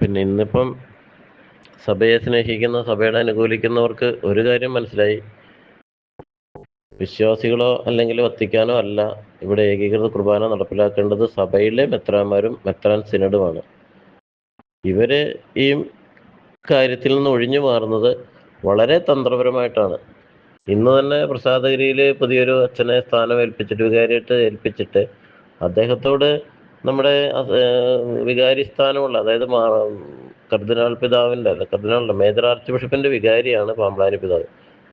പിന്നെ ഇന്നിപ്പം സഭയെ സ്നേഹിക്കുന്ന സഭയുടെ അനുകൂലിക്കുന്നവർക്ക് ഒരു കാര്യം മനസ്സിലായി. വിശ്വാസികളോ അല്ലെങ്കിൽ വത്തിക്കാനോ അല്ല ഇവിടെ ഏകീകൃത കുർബാന നടപ്പിലാക്കേണ്ടത് സഭയിലെ മെത്രാന്മാരും മെത്രാൻ സിനഡുമാണ്. ഇവർ ഈ കാര്യത്തിൽ നിന്ന് ഒഴിഞ്ഞു മാറുന്നത് വളരെ തന്ത്രപരമായിട്ടാണ്. ഇന്ന് തന്നെ പ്രസാദഗിരിയിൽ പുതിയൊരു അച്ഛനെ സ്ഥാനം ഏൽപ്പിച്ചിട്ട് വികാരിയായിട്ട് ഏൽപ്പിച്ചിട്ട് അദ്ദേഹത്തോട് നമ്മുടെ വികാരി സ്ഥാനമുള്ള അതായത് കർദിനാൾ പിതാവിന്റെ അല്ല കർദിനാളിന്റെ മേജർ ആർച്ച് ബിഷപ്പിന്റെ വികാരിയാണ് പാമ്പ്ലാനി പിതാവ്.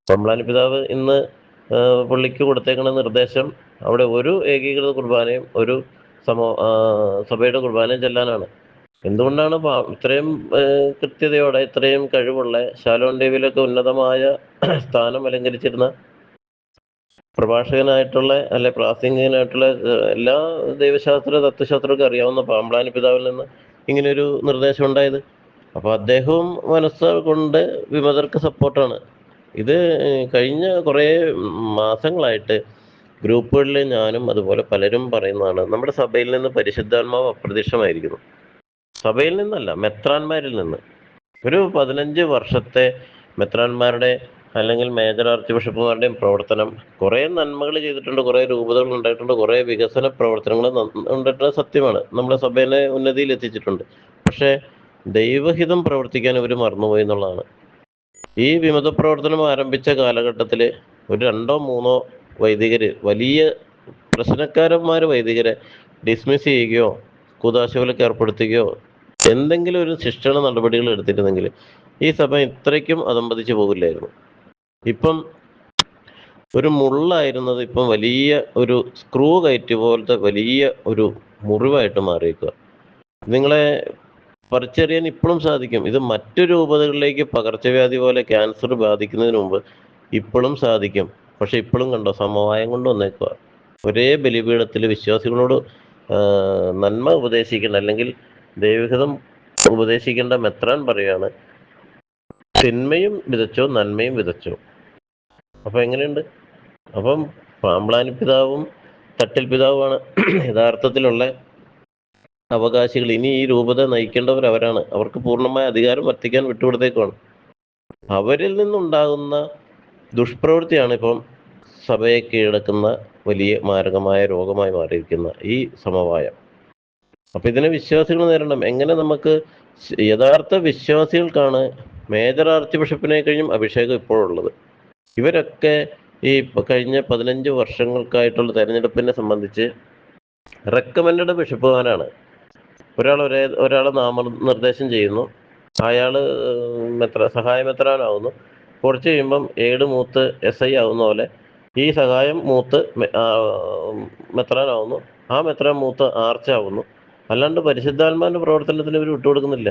പാമ്പ്ലാനി പിതാവ് ഇന്ന് പുള്ളിക്ക് കൊടുത്തേക്കുന്ന നിർദ്ദേശം അവിടെ ഒരു ഏകീകൃത കുർബാനയും ഒരു സമോ സഭയുടെ കുർബാനയും ചെല്ലാനാണ്. എന്തുകൊണ്ടാണ് ഇത്രയും കൃത്യതയോടെ ഇത്രയും കഴിവുള്ള ശാലോൺ ദേവിയിലൊക്കെ ഉന്നതമായ സ്ഥാനം അലങ്കരിച്ചിരുന്ന പ്രഭാഷകനായിട്ടുള്ള അല്ലെ പ്രാസംഗികനായിട്ടുള്ള എല്ലാ ദൈവശാസ്ത്ര തത്വശാസ്ത്രമൊക്കെ അറിയാവുന്ന പാമ്പ്ലാനി പിതാവിൽ നിന്ന് ഇങ്ങനെയൊരു നിർദ്ദേശം ഉണ്ടായത്. അപ്പൊ അദ്ദേഹവും മനസ്സ് കൊണ്ട് വിമതർക്ക് സപ്പോർട്ടാണ്. ഇത് കഴിഞ്ഞ കുറേ മാസങ്ങളായിട്ട് ഗ്രൂപ്പുകളിൽ ഞാനും അതുപോലെ പലരും പറയുന്നതാണ് നമ്മുടെ സഭയിൽ നിന്ന് പരിശുദ്ധാത്മാവ് അപ്രത്യക്ഷമായിരിക്കുന്നു. സഭയിൽ നിന്നല്ല മെത്രാന്മാരിൽ നിന്ന്. ഒരു പതിനഞ്ച് വർഷത്തെ മെത്രാന്മാരുടെ അല്ലെങ്കിൽ മേജർ ആർച്ച് ബിഷപ്പുമാരുടെയും പ്രവർത്തനം. കുറേ നന്മകൾ ചെയ്തിട്ടുണ്ട് കുറേ രൂപതകൾ ഉണ്ടായിട്ടുണ്ട് കുറേ വികസന പ്രവർത്തനങ്ങൾ ഉണ്ടായിട്ടുള്ള സത്യമാണ്. നമ്മുടെ സഭയിലെ ഉന്നതിയിൽ എത്തിച്ചിട്ടുണ്ട്. പക്ഷേ ദൈവഹിതം പ്രവർത്തിക്കാൻ ഇവർ മറന്നുപോയി എന്നുള്ളതാണ്. ഈ വിമത പ്രവർത്തനം ആരംഭിച്ച കാലഘട്ടത്തിൽ ഒരു രണ്ടോ മൂന്നോ വൈദികർ വലിയ പ്രശ്നക്കാരന്മാർ വൈദികരെ ഡിസ്മിസ് ചെയ്യുകയോ കൂതാശവിലക്ക് ഏർപ്പെടുത്തുകയോ എന്തെങ്കിലും ഒരു ശിക്ഷണ നടപടികൾ എടുത്തിരുന്നെങ്കിൽ ഈ സഭ ഇത്രയ്ക്കും അതമ്പതിച്ചു പോകില്ലായിരുന്നു. ഇപ്പം ഒരു മുള്ളായിരുന്നത് ഇപ്പം വലിയ ഒരു സ്ക്രൂ കയറ്റ് പോലത്തെ വലിയ ഒരു മുറിവായിട്ട് മാറിയേക്കുക നിങ്ങളെ പറിച്ചറിയാൻ ഇപ്പോഴും സാധിക്കും. ഇത് മറ്റു രൂപതകളിലേക്ക് പകർച്ചവ്യാധി പോലെ ക്യാൻസർ ബാധിക്കുന്നതിന് മുമ്പ് ഇപ്പോഴും സാധിക്കും. പക്ഷെ ഇപ്പോഴും കണ്ടോ സമവായം കൊണ്ട് വന്നേക്കുക ഒരേ ബലിപീഠത്തിൽ വിശ്വാസികളോട് നന്മ ഉപദേശിക്കേണ്ട അല്ലെങ്കിൽ ദൈവഹിതം ഉപദേശിക്കേണ്ട മെത്രാൻ പറയാണ് തിന്മയും വിതച്ചോ നന്മയും വിതച്ചോ? അപ്പൊ എങ്ങനെയുണ്ട്? അപ്പം പാമ്പ്ലാനി പിതാവും തട്ടിൽ പിതാവുമാണ്. യഥാർത്ഥത്തിലുള്ള അവകാശികൾ. ഇനി ഈ രൂപത നയിക്കേണ്ടവർ അവരാണ്. അവർക്ക് പൂർണമായ അധികാരം വർത്തിക്കാൻ വിട്ടുകൊടുത്തേക്കാണ് അവരിൽ നിന്നുണ്ടാകുന്ന ദുഷ്പ്രവൃത്തിയാണ് ഇപ്പം സഭയെ കീഴടക്കുന്ന വലിയ മാരകമായ രോഗമായി മാറിയിരിക്കുന്ന ഈ സമവായം. അപ്പൊ ഇതിനെ വിശ്വാസികൾ നേരിടണം. എങ്ങനെ നമുക്ക് യഥാർത്ഥ വിശ്വാസികൾക്കാണ് മേജർ ആർച്ച് ബിഷപ്പിനെ കഴിഞ്ഞും അഭിഷേകം ഇപ്പോഴുള്ളത്? ഇവരൊക്കെ ഈ കഴിഞ്ഞ പതിനഞ്ച് വർഷങ്ങൾക്കായിട്ടുള്ള തെരഞ്ഞെടുപ്പിനെ സംബന്ധിച്ച് റെക്കമെൻഡഡ് ബിഷപ്പുമാരാണ് ഒരാൾ ഒരേ ഒരാൾ നാമനിർദ്ദേശം ചെയ്യുന്നു. അയാൾ മെത്ര സഹായ മെത്രാനാവുന്നു കുറച്ച് കഴിയുമ്പം ഏട് മൂത്ത് എസ് ഐ ആവുന്ന പോലെ ഈ സഹായം മൂത്ത് മെത്രാനാവുന്നു. ആ മെത്രാൻ മൂത്ത് ആർച്ചാവുന്നു അല്ലാണ്ട് പരിശുദ്ധാത്മാവിന്റെ പ്രവർത്തനത്തിന് ഇവർ വിട്ടുകൊടുക്കുന്നില്ല.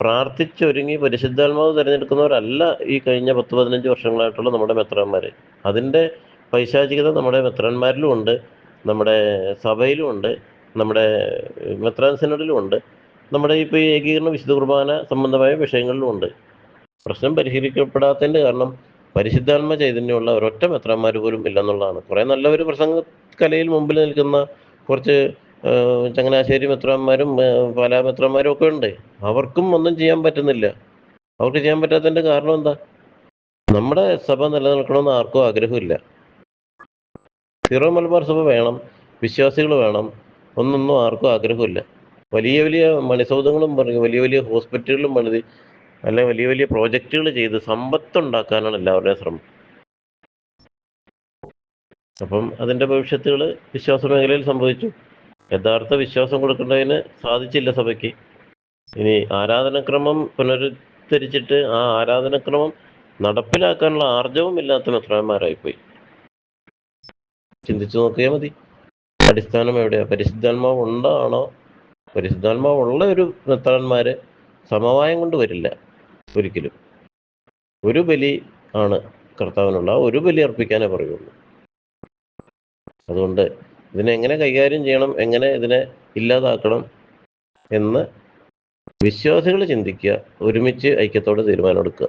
പ്രാർത്ഥിച്ചൊരുങ്ങി പരിശുദ്ധാത്മാവ് തിരഞ്ഞെടുക്കുന്നവരല്ല ഈ കഴിഞ്ഞ പത്ത് പതിനഞ്ച് വർഷങ്ങളായിട്ടുള്ള നമ്മുടെ മെത്രാന്മാർ അതിന്റെ പൈശാചികത നമ്മുടെ മെത്രാന്മാരിലും ഉണ്ട് നമ്മുടെ സഭയിലും ഉണ്ട് നമ്മുടെ മെത്രാൻ സിനഡിലും ഉണ്ട് നമ്മുടെ ഇപ്പോൾ ഈ ഏകീകരണ വിശുദ്ധ കുർബാന സംബന്ധമായ വിഷയങ്ങളിലും ഉണ്ട്. പ്രശ്നം പരിഹരിക്കപ്പെടാത്തതിന്റെ കാരണം പരിശുദ്ധാത്മ ചൈതന്യമുള്ള ഒരൊറ്റ മെത്രാന്മാർ പോലും ഇല്ലെന്നുള്ളതാണ്. കുറേ നല്ലൊരു പ്രസംഗ കലയിൽ മുമ്പിൽ നിൽക്കുന്ന കുറച്ച് ചങ്ങനാശ്ശേരി മെത്രാന്മാരും പല മെത്രാന്മാരും ഒക്കെ ഉണ്ട്. അവർക്കും ഒന്നും ചെയ്യാൻ പറ്റുന്നില്ല. അവർക്ക് ചെയ്യാൻ പറ്റാത്തതിന്റെ കാരണം എന്താ? നമ്മുടെ സഭ നിലനിൽക്കണമെന്ന് ആർക്കും ആഗ്രഹമില്ല. സീറോ മലബാർ സഭ വേണം വിശ്വാസികൾ വേണം ഒന്നൊന്നും ആർക്കും ആഗ്രഹമില്ല. വലിയ വലിയ മണിസൗധങ്ങളും പറഞ്ഞു വലിയ വലിയ ഹോസ്പിറ്റലുകളും പണിത് അല്ല വലിയ വലിയ പ്രോജക്റ്റുകൾ ചെയ്ത് സമ്പത്തുണ്ടാക്കാനാണ് എല്ലാവരുടെയും ശ്രമം. അപ്പം അതിന്റെ ഭവിഷ്യത്തുകൾ വിശ്വാസ മേഖലയിൽ സംഭവിച്ചു. യഥാർത്ഥ വിശ്വാസം കൊടുക്കേണ്ടതിന് സാധിച്ചില്ല സഭയ്ക്ക്. ഇനി ആരാധനക്രമം പുനരുദ്ധരിച്ചിട്ട് ആ ആരാധനക്രമം നടപ്പിലാക്കാനുള്ള ആർജവും ഇല്ലാത്ത മെത്രാന്മാരായിപ്പോയി. ചിന്തിച്ചു നോക്കിയാൽ മതി. അടിസ്ഥാനം എവിടെയാ? പരിശുദ്ധാത്മാവ് ഉണ്ടാണോ? പരിശുദ്ധാത്മാവ് ഉള്ള ഒരു മെത്രാന്മാര് സമവായം കൊണ്ട് വരില്ല ഒരിക്കലും. ഒരു ബലി ആണ് കർത്താവിനുള്ള. ഒരു ബലി അർപ്പിക്കാനേ പറയുള്ളൂ. അതുകൊണ്ട് ഇതിനെ എങ്ങനെ കൈകാര്യം ചെയ്യണം? എങ്ങനെ ഇതിനെ ഇല്ലാതാക്കണം? എന്ന് വിശ്വാസികൾ ചിന്തിക്കുക. ഒരുമിച്ച് ഐക്യത്തോടെ തീരുമാനമെടുക്കുക.